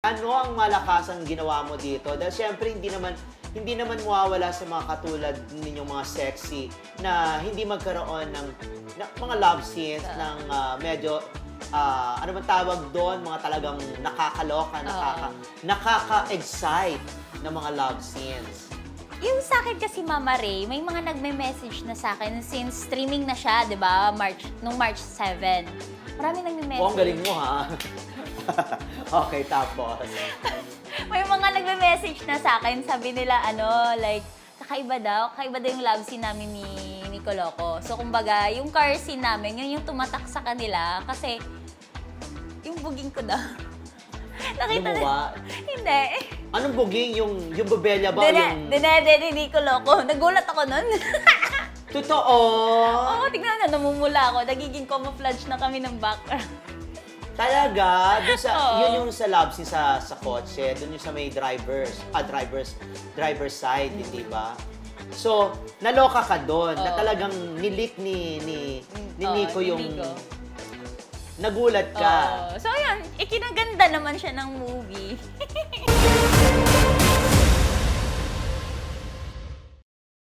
ano ang malakasang ginawa mo dito? Dahil syempre, hindi naman hindi naman mawawala sa mga katulad ninyong mga sexy na hindi magkaroon ng, na- mga love scenes ng ah, medyo ah, ano man tawag doon, mga talagang nakakaloka, nakaka, nakaka-excite na mga love scenes. Yung sa akin kasi, Mama Ray, may mga nagme-message na sa akin since streaming na siya, di ba? March, nung March 7. Marami nagme-message. Oh, ang galing mo ha. okay, tapos. May mga nagme-message na sa akin, sabi nila, ano, like, kakaiba daw, kakaiba daw yung love scene namin ni, ni Coloco. So, kumbaga, yung car scene namin, yun yung tumatak sa kanila kasi yung buging ko daw. Nakita Lumuwa. Hindi. Anong buging? Yung, yung bubelya ba? Dine, yung... dinede ni Coloco. Nagulat ako nun. Totoo! Oo, tignan na, namumula ako. Nagiging camouflage na kami ng background. Talaga? Doon sa, Oo. yun yung sa love scene sa, sa kotse, doon yung sa may drivers, ah, drivers, driver's side, di ba? So, naloka ka doon, na Oo. talagang nilik ni, ni, ni Oo, Nico ni yung... Nico. Nagulat ka. Oo. So, yun. Ikinaganda naman siya ng movie.